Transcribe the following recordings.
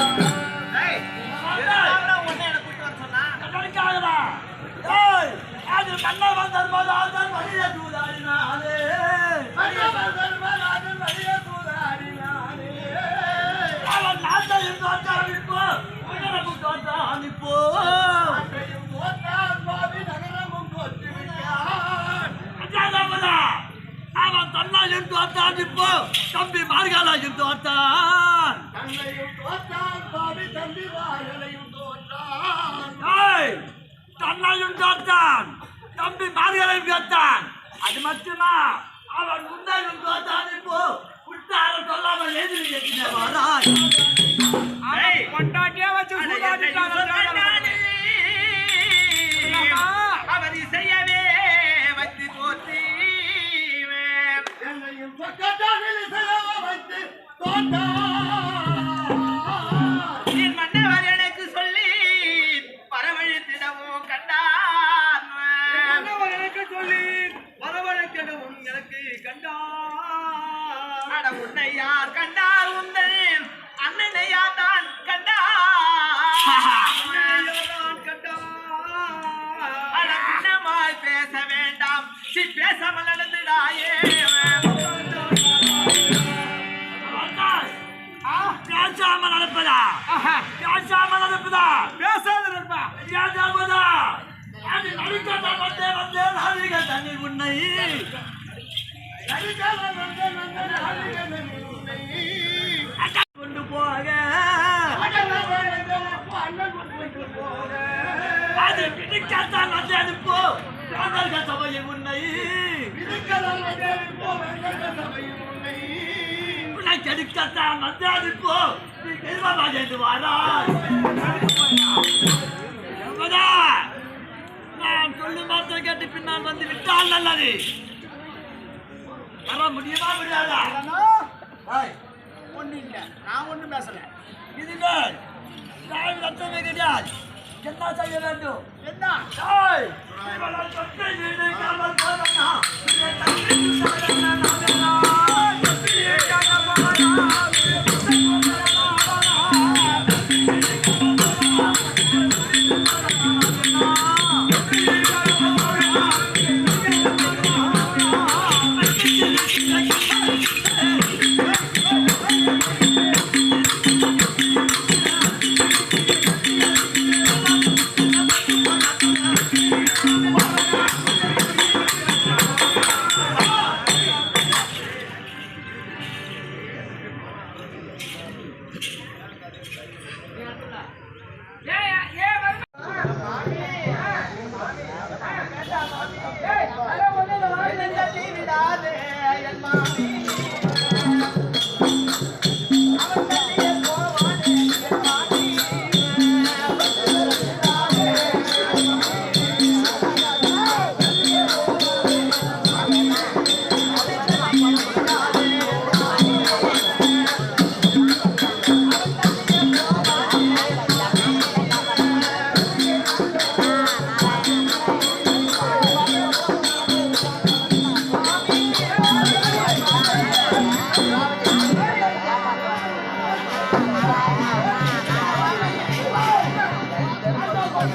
தம்பி எதுக்காகடா உன்னை வந்தான் நாட்டையும் தோற்றான் இப்போ, தம்பி மார்காலையும் தோற்றான் தன்னையும் தோற்றான் தம்பி மார்களையும் தோற்றான். அது மட்டுமா? அவன் முன்னையும் தோற்றான் இப்போ விட்டார சொல்லாமல் எதிரி வரான் எனக்கு கண்டா அட உன்னை யார் கண்டார் உந்தன்? அண்ணனை யார் தான் கண்டார் நான் கண்டா அட பின்னமாய் பேச வேண்டாம். சி பேசாமல் நடந்துடாயே பேசாமல் நடப்பதா பேசாமல் நடப்பதா பேசாத நண்பா. பேசாமதா அது உன்னை கொண்டு போக அது பிடிக்காதான் வந்து அனுப்போ சபையில் உன்னை உன்னை கெடுக்கத்தான் வந்து அனுப்போ நீ தெய்வமாக என்று நான் சொல்லும் மாத்திரம் கேட்டு பின்னால் வந்து விட்டால் நல்லது வர முடியுமா முடியாதா ஒண்ணு இல்ல. நான் ஒண்ணும் பேசல. ரத்தமே கிடையாது என்ன செய்ய வேண்டும்? என்ன? ஏய், Thank you.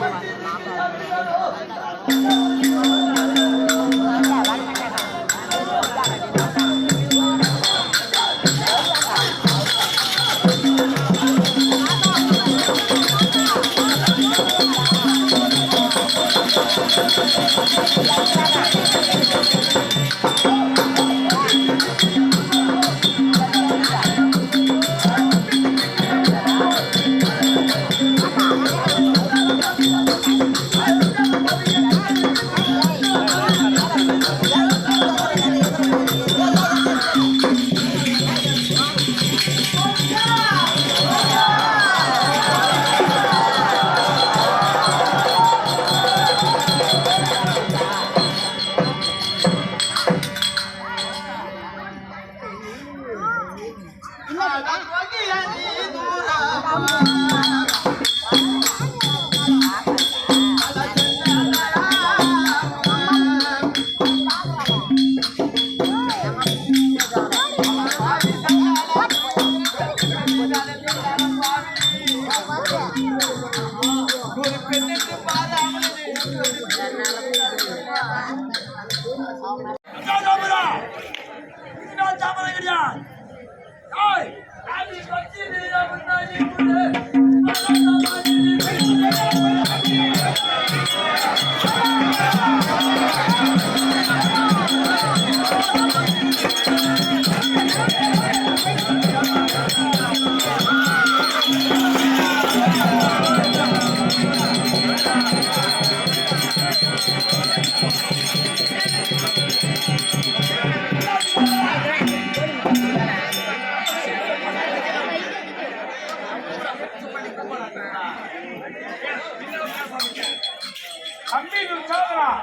Thank you. தம்பி சொல்றான்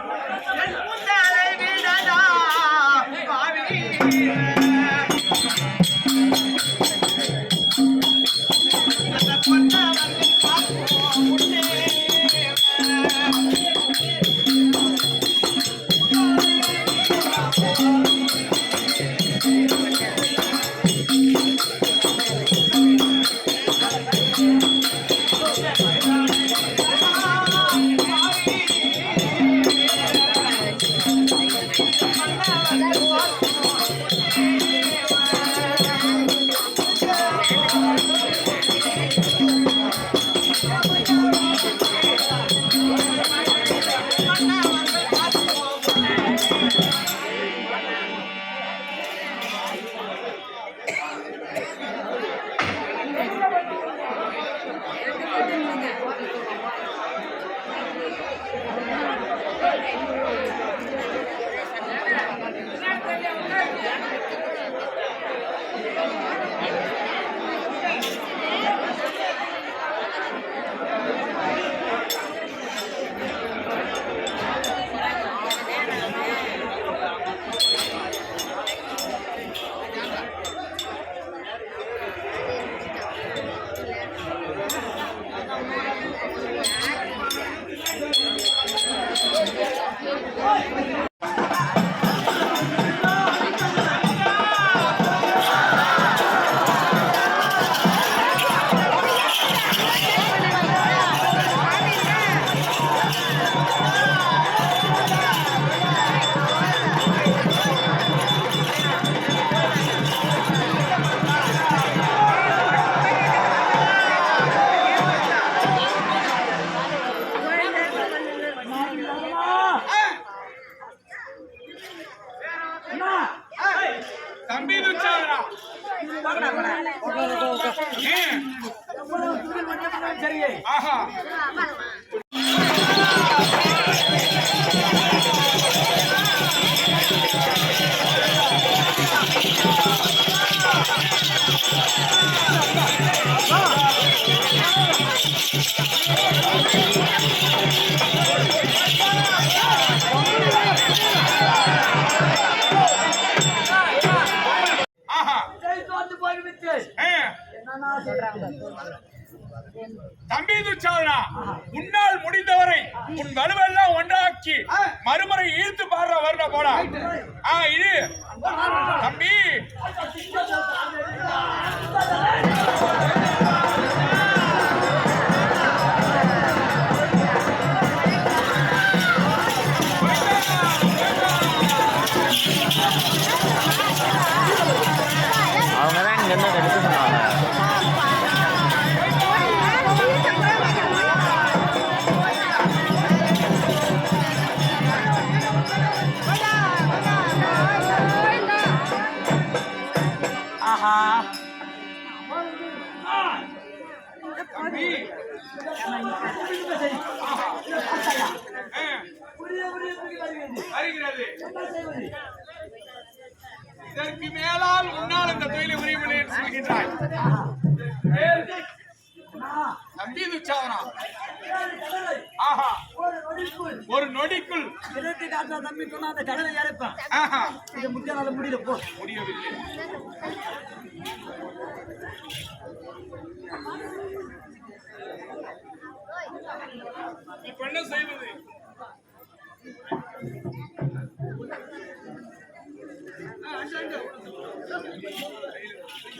aí. Aham. Ajá. ஆனால் உன்னால் இந்த தொழிலை உரிய முடியும் சொல்கின்றாய். ஒரு நொடிக்குள் தம்பி சொன்னா அந்த கடலை இறப்பான் இது முக்கியனால முடியல போ முடியவில்லை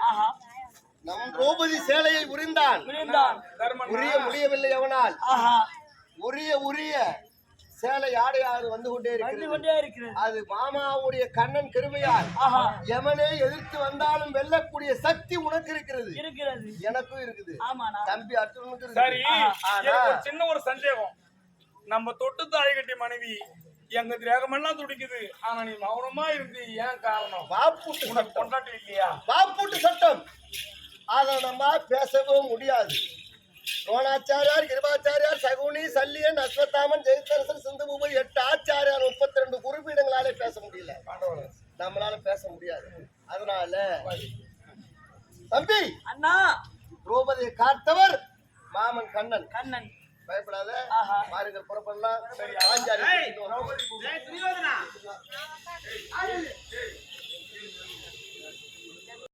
ஆஹா. நம் திரௌபதி சேலையை உரிந்தான் உரிய முடியவில்லை அவனால். உரிய உரிய சேலை வந்து கொண்டே வந்து இருக்கிறது கொண்டே இருக்கிறது. அது மாமாவுடைய கண்ணன் கிருபையால் ஆஹா. எவனே எதிர்த்து வந்தாலும் வெல்லக்கூடிய சக்தி உனக்கு இருக்கிறது. இருக்கிறது. எனக்கும் இருக்குது. தம்பி ஒரு சின்ன ஒரு சந்தேகம். நம்ம தொட்டு தாய் கட்டி மனைவி எங்க தேகமெல்லாம் துடிக்குது. ஆனா நீ மௌனமா இருந்து ஏன் காரணம்? வாப்பூட்டு உனக்கு சட்டம். கொண்டாட்டி இல்லையா? வாப்பூட்டு சட்டம். அதை நம்ம பேசவும் முடியாது. துரோணாச்சாரியார் கிருபாச்சாரியார் சகுனி சல்லியன் அஸ்வத்தாமன் ஜெயதரசன் சிந்துபூபதி எட்டு ஆச்சாரியார் முப்பத்தி ரெண்டு குறிப்பீடுங்களாலே பேச முடியல. நம்மளால பேச முடியாது. அதனால தம்பி அண்ணா. திரௌபதியை காத்தவர் மாமன் கண்ணன். கண்ணன். பயப்படாத. பாருங்கள் புறப்படலாம். ஆஞ்சாரி ஏய், துரியோதனா.